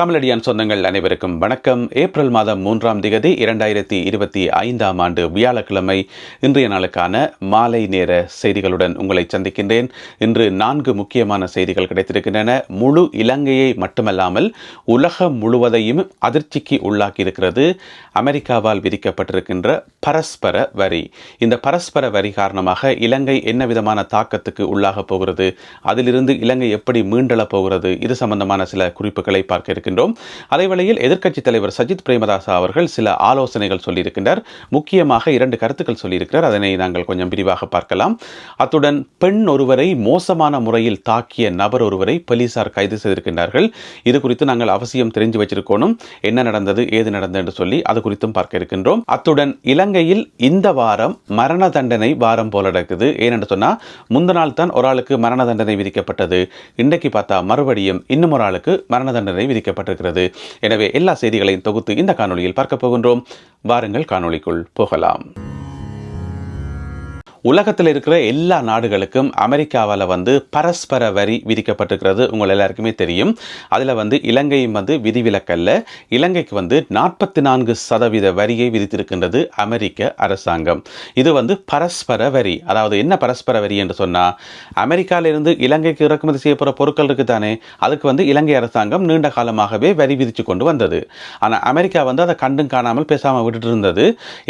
தமிழடியான் சொந்தங்கள் அனைவருக்கும் வணக்கம். ஏப்ரல் மாதம் மூன்றாம் திகதி இரண்டாயிரத்தி இருபத்தி ஐந்தாம் ஆண்டு வியாழக்கிழமை இன்றைய நாளுக்கான மாலை நேர செய்திகளுடன் உங்களை சந்திக்கின்றேன். இன்று நான்கு முக்கியமான செய்திகள் கிடைத்திருக்கின்றன. முழு இலங்கையை மட்டுமல்லாமல் உலகம் முழுவதையும் அதிர்ச்சிக்கு உள்ளாக்கி இருக்கிறது அமெரிக்காவால் விதிக்கப்பட்டிருக்கின்ற பரஸ்பர வரி. இந்த பரஸ்பர வரி காரணமாக இலங்கை என்ன விதமான தாக்கத்துக்கு உள்ளாக போகிறது? அதிலிருந்து இலங்கை எப்படி மீண்டெழப் போகிறது? இது சம்பந்தமான சில குறிப்புகளை பார்க்க இருக்கின்றோம் அதே வேளையில் எதிர்க்கட்சித் தலைவர் சஜித் பிரேமதாசா அவர்கள் சில ஆலோசனைகள் சொல்லியிருக்கின்றார். முக்கியமாக இரண்டு கருத்துக்கள் சொல்லியிருக்கிறார். அதனை நாங்கள் கொஞ்சம் விரிவாக பார்க்கலாம். அத்துடன் பெண் ஒருவரை மோசமான முறையில் தாக்கிய நபர் ஒருவரை போலீசார் கைது செய்திருக்கின்றார்கள். இது குறித்து நாங்கள் அவசியம் தெரிஞ்சு வச்சிருக்கணும். என்ன நடந்தது ஏது நடந்தது என்று சொல்லி அது குறித்தும் பார்க்க இருக்கின்றோம். அத்துடன் இலங்கையில் இந்த வாரம் மரண தண்டனை வாரம் போல நடக்குது. ஏனென்று சொன்னால் முந்த நாள் தான் ஒரு ஆளுக்கு மரண தண்டனை விதிக்கப்பட்டது. இன்றைக்கு பார்த்தா மறுபடியும் இன்னும் ஒரு ஆளுக்கு மரண தண்டனை விதிக்கப்பட்டிருக்கிறது எனவே எல்லா செய்திகளையும் தொகுத்து இந்த காணொளியில் பார்க்க போகின்றோம். வாருங்கள் காணொளிக்குள் போகலாம். உலகத்தில் இருக்கிற எல்லா நாடுகளுக்கும் அமெரிக்காவால் வந்து பரஸ்பர வரி விதிக்கப்பட்டிருக்கிறது. உங்கள் எல்லாருக்குமே தெரியும். அதில் வந்து இலங்கையும் வந்து விதிவிலக்கல்ல. இலங்கைக்கு வந்து நாற்பத்தி நான்கு சதவீத வரியை விதித்திருக்கின்றது அமெரிக்க அரசாங்கம். இது வந்து பரஸ்பர வரி. அதாவது என்ன பரஸ்பர வரி என்று சொன்னால் அமெரிக்காவிலிருந்து இலங்கைக்கு இறக்குமதி செய்யப்படுற பொருட்கள் இருக்குது தானே அதுக்கு வந்து இலங்கை அரசாங்கம் நீண்ட காலமாகவே வரி விதித்து கொண்டு வந்தது. ஆனால் அமெரிக்கா வந்து அதை கண்டும் காணாமல் பேசாமல் விட்டுட்டு இருந்தது.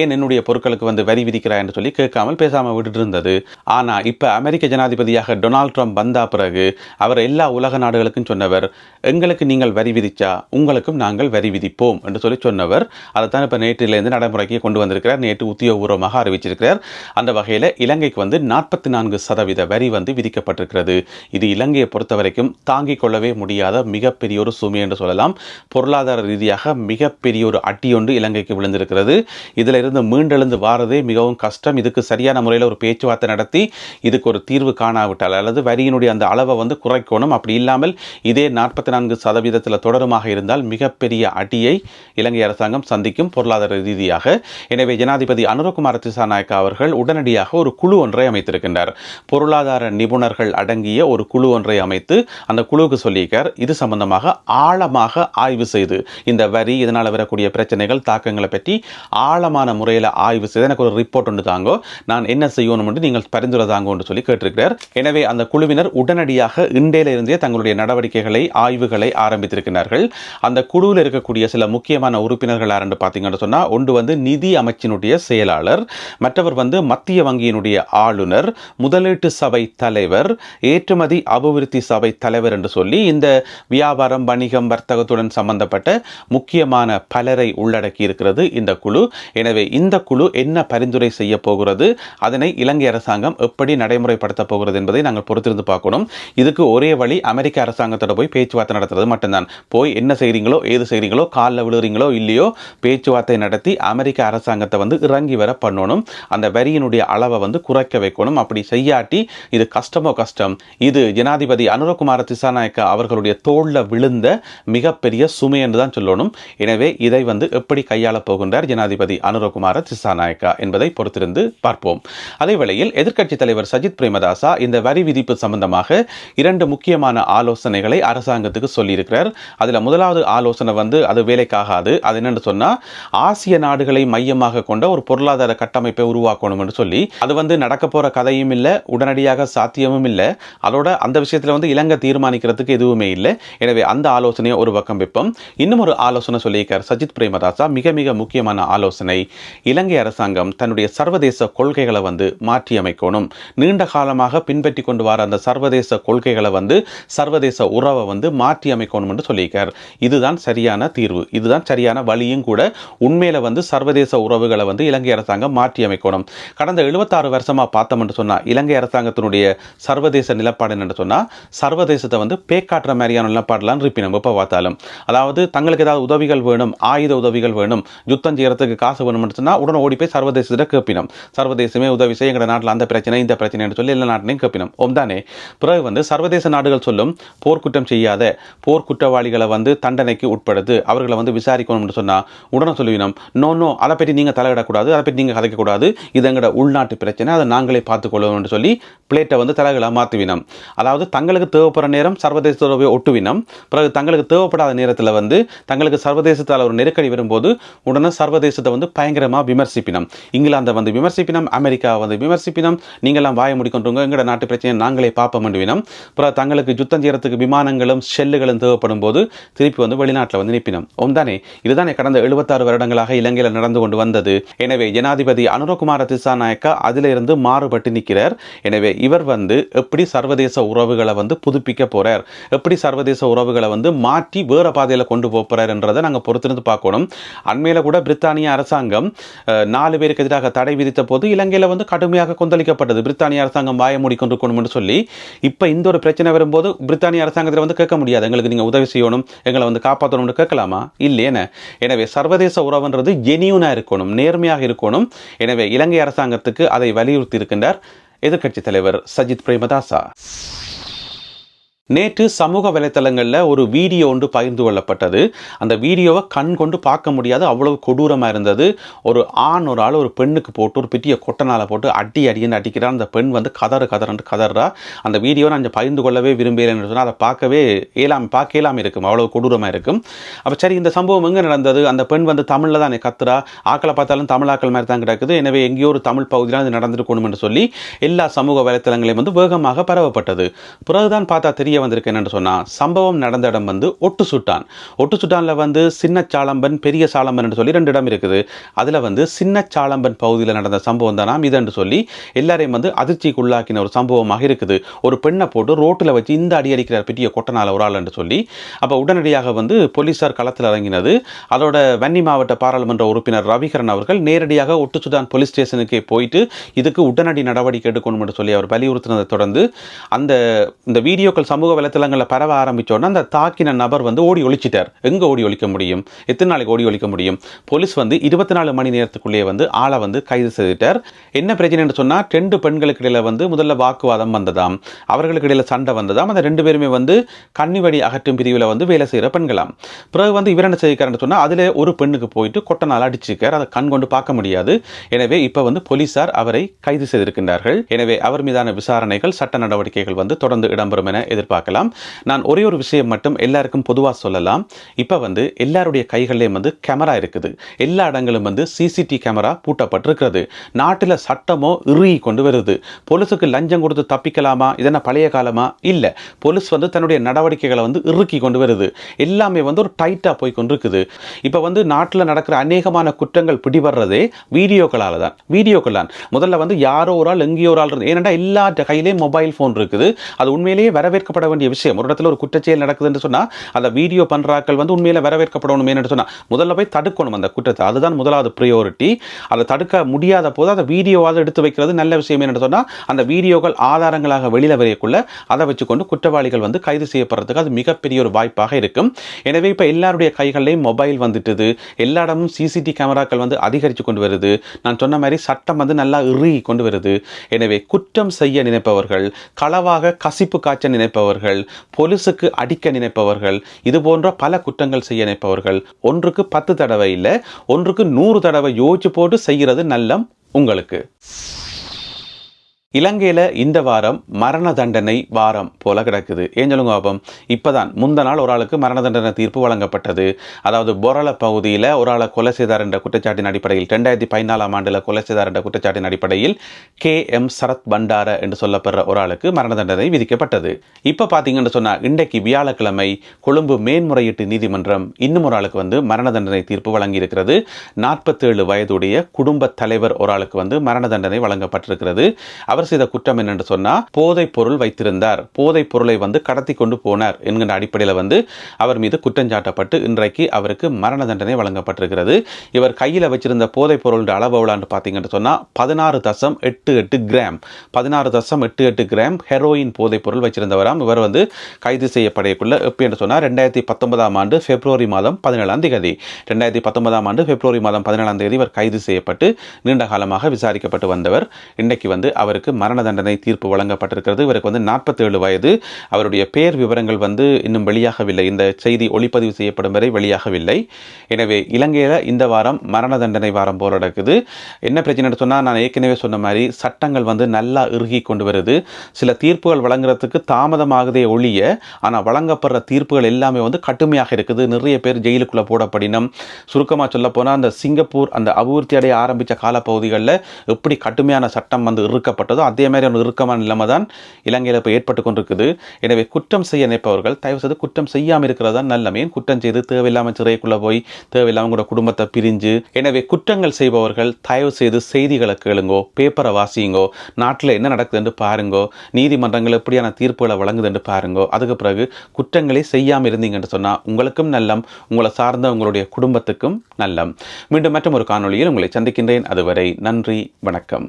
ஏன் என்னுடைய பொருட்களுக்கு வந்து வரி விதிக்கிறா என்று சொல்லி கேட்காமல் பேசாமல் விட்டுட்டு இருந்தது ஆனால் இப்போ அமெரிக்க ஜனாதிபதியாக டொனால்ட் ட்ரம்ப் வந்தா பிறகு அவர் எல்லா உலக நாடுகளுக்கும் சொன்னவர் எங்களுக்கு நீங்கள் வரி விதிச்சா உங்களுக்கும் நாங்கள் வரி விதிப்போம் என்று சொல்லி சொன்னவர். அதைத்தான் இப்போ நேற்றிலேருந்து நடைமுறைக்கு கொண்டு வந்திருக்கிறார். நேற்று உத்தியோகபூர்வமாக அறிவிச்சிருக்கிறார். அந்த வகையில் இலங்கைக்கு வந்து நாற்பத்தி நான்கு சதவீத வரி வந்து விதிக்கப்பட்டிருக்கிறது. இது இலங்கையை பொறுத்த வரைக்கும் தாங்கிக் கொள்ளவே முடியாத மிகப்பெரிய ஒரு சுமை என்று சொல்லலாம். பொருளாதார ரீதியாக மிகப்பெரிய ஒரு அட்டியொன்று இலங்கைக்கு விழுந்திருக்கிறது. இதில் இருந்து மீண்டெழுந்து வாரதே மிகவும் கஷ்டம். இதுக்கு சரியான முறையில் ஒரு பேச்சுவார்த்தை நடத்தி இதுக்கு ஒரு தீர்வு காணாவிட்டால் அல்லது வரியினுடைய அந்த அளவை வந்து குறைக்கணும். அப்படி இல்லாமல் இதே நாற்பத்தி நான்கு சதவீதத்தில் தொடருமாக இருந்தால் மிகப்பெரிய அடியை இலங்கை அரசாங்கம் சந்திக்கும் பொருளாதார ரீதியாக. எனவே ஜனாதிபதி அனுரகுமார் திசாநாயக்கா அவர்கள் உடனடியாக ஒரு குழு ஒன்றை அமைத்திருக்கின்றார். பொருளாதார நிபுணர்கள் அடங்கிய ஒரு குழு ஒன்றை அமைத்து அந்த குழுவுக்கு சொல்லியிருக்கார். இது சம்பந்தமாக ஆழமாக ஆய்வு செய்து இந்த வரி இதனால் வரக்கூடிய பிரச்சனைகள் தாக்கங்களை பற்றி ஆழமான முறையில் ஆய்வு செய்து எனக்கு ஒரு ரிப்போர்ட் ஒன்று தாங்கோ. நான் என்ன செய்யணும் என்று நீங்கள் பரிந்துரை தாங்க என்று சொல்லி கேட்டிருக்கிறார். எனவே அந்த குழுவினர் உடனடியாக இன்றையில இருந்தே தங்களுடைய நடவடிக்கைகளை ஆய்வுகளை ஆரம்பித்திருக்கிறார்கள். அந்த குழுவில் இருக்கக்கூடிய சில முக்கியமான உறுப்பினர்கள் யாருன்னு பார்த்தீங்கன்னு சொன்னால் ஒன்று வந்து நிதி அமைச்சினுடைய செயலாளர் மற்றவர் வந்து மத்திய வங்கியினுடைய ஆளுநர் முதலீட்டு சபை தலைவர் ஏற்றுமதி அபிவிருத்தி சபை தலைவர் என்று சொல்லி இந்த வியாபாரம் வணிகம் வர்த்தகத்துடன் சம்பந்தப்பட்ட முக்கியமான பலரை உள்ளடக்கி இருக்கிறது இந்த குழு. எனவே இந்த குழு என்ன பரிந்துரை செய்ய போகிறது அதன் இலங்கை அரசாங்கம் எப்படி நடைமுறைப்படுத்த போகிறது என்பதை நாங்கள் பொறுத்திருந்து பார்க்கணும். இதுக்கு ஒரே வழி அமெரிக்க அரசாங்கத்தோட போய் பேச்சுவார்த்தை நடத்துறது மட்டும்தான். போய் என்ன செய்கிறீங்களோ ஏது செய்கிறீங்களோ காலில் விழுறீங்களோ இல்லையோ பேச்சுவார்த்தை நடத்தி அமெரிக்க அரசாங்கத்தை வந்து இறங்கி வர பண்ணணும். அந்த வரியினுடைய அளவை வந்து குறைக்க வைக்கணும். அப்படி செய்யாட்டி இது கஷ்டமோ கஷ்டம். இது ஜனாதிபதி அனுரகுமார திசாநாயக்கா அவர்களுடைய தோளில் விழுந்த மிகப்பெரிய சுமை என்று தான் சொல்லணும். எனவே இதை வந்து எப்படி கையாளப் போகின்றார் ஜனாதிபதி அனுரகுமார திசாநாயக்கா என்பதை பொறுத்திருந்து பார்ப்போம். அதே வேளையில் எதிர்க்கட்சித் தலைவர் சஜித் பிரேமதாசா இந்த வரி விதிப்பு சம்பந்தமாக இரண்டு முக்கியமான ஆலோசனைகளை அரசாங்கத்துக்கு சொல்லியிருக்கிறார். அதில் முதலாவது ஆலோசனை வந்து அது வேலைக்காகாது. அது என்னென்னு சொன்னால் ஆசிய நாடுகளை மையமாக கொண்ட ஒரு பொருளாதார கட்டமைப்பை உருவாக்கணும் என்று சொல்லி அது வந்து நடக்க போகிற கதையும் இல்லை உடனடியாக சாத்தியமும் இல்லை. அதோட அந்த விஷயத்தில் வந்து இலங்கை தீர்மானிக்கிறதுக்கு எதுவுமே இல்லை. எனவே அந்த ஆலோசனையை ஒரு பக்கம் வைப்போம். இன்னும் ஒரு ஆலோசனை சொல்லியிருக்கார் சஜித் பிரேமதாசா. மிக மிக முக்கியமான ஆலோசனை. இலங்கை அரசாங்கம் தன்னுடைய சர்வதேச கொள்கைகளை வந்து வந்து மாற்றியமைக்கணும். நீண்ட காலமாக பின்பற்றி கொண்டு வர அந்த சர்வதேச கொள்கைகளை வந்து சர்வதேச உறவை வந்து மாற்றி அமைக்கணும் என்று சொல்லியிருக்கார். இதுதான் சரியான தீர்வு. இதுதான் சரியான வழியும் கூட உண்மையில வந்து சர்வதேச உறவுகளை வந்து இலங்கை அரசாங்கம் மாற்றி அமைக்கணும் கடந்த எழுபத்தாறு வருஷமாக பார்த்தோம் என்று சொன்னால் இலங்கை அரசாங்கத்தினுடைய சர்வதேச நிலப்பாடு என்று சொன்னால் சர்வதேசத்தை வந்து பேக்காட்டுற மாதிரியான நிலப்பாடுலாம் நம்ம எப்போ பார்த்தாலும். அதாவது தங்களுக்கு ஏதாவது உதவிகள் வேணும் ஆயுத உதவிகள் வேணும் யுத்தம் செய்யறதுக்கு காசு வேணும் சொன்னால் உடனே ஓடி போய் சர்வதேசத்தை கேட்பினோம் சர்வதேசமே உதவி உதவி செய்ய எங்கள் நாட்டில் அந்த பிரச்சனை இந்த பிரச்சனைன்னு சொல்லி எல்லா நாட்டிலையும் கப்பினோம். ஒம்தானே பிறகு வந்து சர்வதேச நாடுகள் சொல்லும் போர்க்குற்றம் செய்யாத போர்க்குற்றவாளிகளை வந்து தண்டனைக்கு உட்படுது அவர்களை வந்து விசாரிக்கணும்னு சொன்னால் உடனே சொல்லுவினோம். நோ நோ அதை பற்றி நீங்கள் தலையிடக்கூடாது அதை பற்றி நீங்கள் கதைக்கக்கூடாது. இது எங்களோட உள்நாட்டு பிரச்சனை அதை நாங்களே பார்த்துக்கொள்வோம்னு சொல்லி பிளேட்டை வந்து தலைகளாக மாற்றுவினோம். அதாவது தங்களுக்கு தேவைப்படுற நேரம் சர்வதேச உறவை ஒட்டுவினம். பிறகு தங்களுக்கு தேவைப்படாத நேரத்தில் வந்து தங்களுக்கு சர்வதேசத்தால் ஒரு நெருக்கடி வரும்போது உடனே சர்வதேசத்தை வந்து பயங்கரமாக விமர்சிப்பினம். இங்கிலாந்தை வந்து விமர்சிப்பினம் அமெரிக்கா வந்து விமர்சிப்பினம் நீங்களாம் வாய முடிக்கொண்டுங்க எங்களோட நாட்டு பிரச்சனையை நாங்களே பார்ப்போம் என்றுவினம் அப்புறம் தங்களுக்கு யுத்தம் செய்கிறதுக்கு விமானங்களும் ஷெல்லுகளும் தேவைப்படும் போது திருப்பி வந்து வெளிநாட்டில் வந்து நிற்பினோம். ஒன்றானே இதுதானே கடந்த எழுபத்தாறு வருடங்களாக இலங்கையில் நடந்து கொண்டு வந்தது. எனவே ஜனாதிபதி அனுரகுமார திசாநாயக்கா அதிலிருந்து மாறுபட்டு நிற்கிறார். எனவே இவர் வந்து எப்படி சர்வதேச உறவுகளை வந்து புதுப்பிக்க போகிறார் எப்படி சர்வதேச உறவுகளை வந்து மாற்றி வேறு பாதையில் கொண்டு போக என்றதை நாங்கள் பொறுத்திருந்து பார்க்கணும். அண்மையில் கூட பிரித்தானிய அரசாங்கம் நாலு பேருக்கு எதிராக தடை விதித்த போது இலங்கையில் வந்து கடுமையாக கொந்தளிக்கப்பட்டது. பிரித்தானிய அரசாங்கம் வாய மூடிக்கொண்டிருக்கணும்னு சொல்லி இப்போ இந்த ஒரு பிரச்சனை வரும்போது பிரித்தானிய அரசாங்கத்தில் வந்து கேட்க முடியாது. எங்களுக்கு நீங்கள் உதவி செய்யணும் எங்களை வந்து காப்பாற்றணும்னு கேட்கலாமா? இல்லையேன எனவே சர்வதேச உறவுன்றது ஜெனியூனாக இருக்கணும் நேர்மையாக இருக்கணும். எனவே இலங்கை அரசாங்கத்துக்கு அதை வலியுறுத்தி இருக்கின்றார் எதிர்க்கட்சித் தலைவர் சஜித் பிரேமதாசா. நேற்று சமூக வலைத்தளங்களில் ஒரு வீடியோ ஒன்று பகிர்ந்து கொள்ளப்பட்டது. அந்த வீடியோவை கண் கொண்டு பார்க்க முடியாது. அவ்வளவு கொடூரமாக இருந்தது. ஒரு ஆண் ஒரு ஆள் ஒரு பெண்ணுக்கு போட்டு ஒரு பெரிய கொட்டனால போட்டு அடி அடின்னு அடிக்கிறான் அந்த பெண் வந்து கதறு கதறன்ட்டு கதறா. அந்த வீடியோ நான் பகிர்ந்து கொள்ளவே விரும்புகிறேன்னு சொன்னால் அதை பார்க்கவே ஏலாம் பார்க்க இயலாமல் இருக்கும். அவ்வளவு கொடூரமாக இருக்கும். அப்போ சரி இந்த சம்பவம் எங்கே நடந்தது? அந்த பெண் வந்து தமிழில் தான் கத்துறா. ஆக்களை பார்த்தாலும் தமிழ் ஆக்கள் மாதிரி தான் கிடக்குது. எனவே எங்கேயோ ஒரு தமிழ் பகுதியில் அது நடந்துருக்கணும்னு என்று சொல்லி எல்லா சமூக வலைத்தளங்களையும் வந்து வேகமாக பரவப்பட்டது. பிறகுதான் பார்த்தா தெரிய வந்திருக்கு என்னென்னு சொன்னால் சம்பவம் நடந்த இடம் வந்து ஒட்டு சுட்டான் ஒட்டு சுட்டானில் வந்து சின்ன சாலம்பன் பெரிய சாலம்பன் என்று சொல்லி ரெண்டு இடம் இருக்குது. அதில் வந்து சின்ன சாலம்பன் பகுதியில் நடந்த சம்பவம் தானாம் இதென்று சொல்லி எல்லாரையும் வந்து அதிர்ச்சிக்கு உள்ளாக்கின ஒரு சம்பவமாக இருக்குது. ஒரு பெண்ணை போட்டு ரோட்டில் வச்சு இந்த அடி அடிக்கிறார் பெரிய கொட்டனால ஒரு ஆள் என்று சொல்லி. அப்போ உடனடியாக வந்து போலீஸார் களத்தில் இறங்கினது. அதோட வன்னி மாவட்ட பாராளுமன்ற உறுப்பினர் ரவிகரன் அவர்கள் நேரடியாக ஒட்டு சுடான் போலீஸ் ஸ்டேஷனுக்கே போயிட்டு இதுக்கு உடனடி நடவடிக்கை எடுக்கணும் என்று சொல்லி அவர் வலியுறுத்தினதை தொடர்ந்து அந்த இந்த வீடியோக்கள் சமூக வலைத்தளங்களில் பரவ ஆரம்பித்தோன்னா அந்த தாக்கின நபர் வந்து ஓடி ஒழிச்சிட்டார் எங்கே ஓடி ஒழிக்க முடியும்? எத்தனை நாளைக்கு ஓடி ஒழிக்க முடியும்? போலீஸ் வந்து இருபத்தி நாலு மணி நேரத்துக்குள்ளேயே வந்து ஆளை வந்து கைது செய்துட்டார். என்ன பிரச்சனைன்னு சொன்னால் ரெண்டு பெண்களுக்கு இடையில் வந்து முதல்ல வாக்குவாதம் வந்ததாம். அவர்களுக்கு இடையில சண்டை வந்ததாம். அந்த ரெண்டு பேருமே வந்து கன்னிவடி அகற்றும் பிரிவில் வந்து வேலை செய்கிற பெண்களாம். பிறகு வந்து இவர் என்ன செய்கிறாருன்னு சொன்னால் அதில் ஒரு பெண்ணுக்கு போயிட்டு கொட்டனால் அடிச்சிருக்கார். அதை கண் கொண்டு பார்க்க முடியாது. எனவே இப்போ வந்து போலீசார் அவரை கைது செய்திருக்கின்றார்கள். எனவே அவர் மீதான விசாரணைகள் சட்ட நடவடிக்கைகள் வந்து தொடர்ந்து இடம்பெறும் என பார்க்கலாம். நான் ஒரே ஒரு விஷயம் மட்டும் எல்லாருக்கும் பொதுவாக சொல்லலாம். இப்போ வந்து எல்லாருடைய கைகள்லேயும் வந்து கேமரா இருக்குது. எல்லா இடங்களும் வந்து சிசிடி கேமரா பூட்டப்பட்டிருக்கிறது. நாட்டில் சட்டமோ இறுகி கொண்டு வருது. போலீஸுக்கு லஞ்சம் கொடுத்து தப்பிக்கலாமா? இதென்ன பழைய காலமா? இல்லை. போலீஸ் வந்து தன்னுடைய நடவடிக்கைகளை வந்து இறுக்கி கொண்டு வருது. எல்லாமே வந்து ஒரு டைட்டாக போய் கொண்டிருக்குது. இப்போ வந்து நாட்டில் நடக்கிற அநேகமான குற்றங்கள் பிடிபடுறதே வீடியோக்களால் தான். வீடியோக்கள் தான். முதல்ல வந்து யாரோ ஒரு ஆள் எங்கேயோ ஒரு ஆள் ஏனென்றால் எல்லா கையிலேயும் மொபைல் ஃபோன் இருக்குது. அது உண்மையிலேயே வரவேற்கப்பட வேண்டிய விஷயம். ஒரு இடத்துல ஒரு குற்றச்செயல் நடக்குதுன்னு சொன்னால் அதை வீடியோ பண்ணுறாக்கள் வந்து உண்மையில் வரவேற்கப்படணும் என்று சொன்னால் முதல்ல போய் தடுக்கணும் அந்த குற்றத்தை. அதுதான் முதலாவது ப்ரையோரிட்டி அதை தடுக்க முடியாத போது அதை வீடியோவாக எடுத்து வைக்கிறது நல்ல விஷயம் என்று சொன்னால் அந்த வீடியோக்கள் ஆதாரங்களாக வெளியில் வரையக்குள்ள அதை வச்சுக்கொண்டு குற்றவாளிகள் வந்து கைது செய்யப்படுறதுக்கு அது மிகப்பெரிய ஒரு வாய்ப்பாக இருக்கும். எனவே இப்போ எல்லாருடைய கைகள்லையும் மொபைல் வந்துட்டுது. எல்லா இடமும் சிசிடி கேமராக்கள் வந்து அதிகரித்து கொண்டு வருது. நான் சொன்ன மாதிரி சட்டம் வந்து நல்லா இறுகி கொண்டு வருது. எனவே குற்றம் செய்ய நினைப்பவர்கள் களவாக கசிப்பு காய்ச்ச நினைப்பவர்கள் போலீஸுக்கு அடிக்க நினைப்பவர்கள் இது போன்ற பல குற்றங்கள் செய்ய நினைப்பவர்கள் ஒன்றுக்கு பத்து தடவை இல்லை ஒன்றுக்கு நூறு தடவை யோசிச்சு போட்டு செய்கிறது நல்லம் உங்களுக்கு. இலங்கையில் இந்த வாரம் மரண தண்டனை வாரம் போல கிடக்குது. ஏன் சொல்லுங்க பாப்போம் இப்போதான் முந்த நாள் ஒரு ஆளுக்கு மரண தண்டனை தீர்ப்பு வழங்கப்பட்டது. அதாவது பொரள பகுதியில் ஒரு ஆளை கொலை செய்தார் என்ற குற்றச்சாட்டின் அடிப்படையில் ரெண்டாயிரத்தி பதினாலாம் ஆண்டில் கொலை செய்தார் என்ற குற்றச்சாட்டின் அடிப்படையில் கே. எம். சரத் பண்டார என்று சொல்லப்படுற ஒரு ஆளுக்கு மரண தண்டனை விதிக்கப்பட்டது. இப்போ பார்த்தீங்கன்னு சொன்னால் இன்றைக்கு வியாழக்கிழமை கொழும்பு மேன்முறையீட்டு நீதிமன்றம் இன்னும் ஒரு ஆளுக்கு வந்து மரண தண்டனை தீர்ப்பு வழங்கியிருக்கிறது. நாற்பத்தேழு வயதுடைய குடும்ப தலைவர் ஒரு ஆளுக்கு வந்து மரண தண்டனை வழங்கப்பட்டிருக்கிறது. அவர் செய்த குற்றம் என்னென்று சொன்னால் போதைப் பொருள் வைத்திருந்தார். போதைப் பொருளை வந்து கடத்தி கொண்டு போனார் என்கின்ற அடிப்படையில் வந்து அவர் மீது குற்றஞ்சாட்டப்பட்டு இன்றைக்கு அவருக்கு மரண தண்டனை வழங்கப்பட்டிருக்கிறது. இவர் கையில் வச்சிருந்த போதைப் பொருள் அளவு எவ்வளோன்னு பார்த்தீங்கன்னு சொன்னால் பதினாறு தசம் எட்டு எட்டு கிராம். பதினாறு தசம் எட்டு எட்டு கிராம் ஹெரோயின் போதைப் பொருள் வச்சிருந்தவராம். இவர் வந்து கைது செய்யப்படையக்குள்ள எப்படி என்று சொன்னால் ரெண்டாயிரத்தி பத்தொன்பதாம் ஆண்டு பிப்ரவரி மாதம் பதினேழாம் தேதி. ரெண்டாயிரத்தி பத்தொன்பதாம் ஆண்டு பிப்ரவரி மாதம் பதினேழாம் தேதி இவர் கைது செய்யப்பட்டு நீண்ட காலமாக விசாரிக்கப்பட்டு வந்தவர். இன்றைக்கு வந்து அவருக்கு மரண தண்டனை தீர்ப்பு வழங்கப்பட்டிருக்கிறது. இவருக்கு வந்து நாற்பத்தேழு வயது. அவருடைய பேர் விவரங்கள் வந்து இன்னும் வெளியாகவில்லை. இந்த செய்தி ஒளிப்பதிவு செய்யப்படும் வரை வெளியாகவில்லை. எனவே இலங்கையில் இந்த வாரம் மரண தண்டனை வாரம் போல் நடக்குது. என்ன பிரச்சனைன்னு சொன்னால் நான் ஏற்கனவே சொன்ன மாதிரி சட்டங்கள் வந்து நல்லா இறுகி கொண்டு வருது. சில தீர்ப்புகள் வழங்குறதுக்கு தாமதமாகதே ஒழிய ஆனால் வழங்கப்படுற தீர்ப்புகள் எல்லாமே வந்து கடுமையாக இருக்குது. நிறைய பேர் ஜெயிலுக்குள்ளே போடப்படினம். சுருக்கமாக சொல்லப்போனால் அந்த சிங்கப்பூர் அந்த அபிவிருத்தி அடைய ஆரம்பித்த காலப்பகுதிகளில் எப்படி கடுமையான சட்டம் வந்து இறுக்கப்பட்டது அதே மாதிரி ஒரு இறுக்கமான நிலைமை தான் இலங்கையில் இப்போ ஏற்பட்டு கொண்டிருக்குது. எனவே குற்றம் செய்ய நினைப்பவர்கள் தயவு செய்து குற்றம் செய்யாமல் இருக்கிறது தான் நல்லமே குற்றம் செய்து தேவையில்லாமல் சிறைக்குள்ளே போய் தேவையில்லாமல் கூட குடும்பத்தை பிரிஞ்சு எனவே குற்றங்கள் செய்பவர்கள் தயவு செய்து செய்திகளை கேளுங்கோ பேப்பரை வாசியுங்கோ நாட்டில் என்ன நடக்குதுன்னு பாருங்கோ நீதிமன்றங்கள் எப்படியான தீர்ப்புகளை வழங்குதுன்னு பாருங்கோ அதுக்கு பிறகு குற்றங்களை செய்யாமல் இருந்தீங்கன்னு சொன்னால் உங்களுக்கும் நல்லம் உங்களை சார்ந்த உங்களுடைய குடும்பத்துக்கும் நல்லம். மீண்டும் மற்றும் ஒரு காணொளியில் உங்களை சந்திக்கின்றேன். அதுவரை நன்றி வணக்கம்.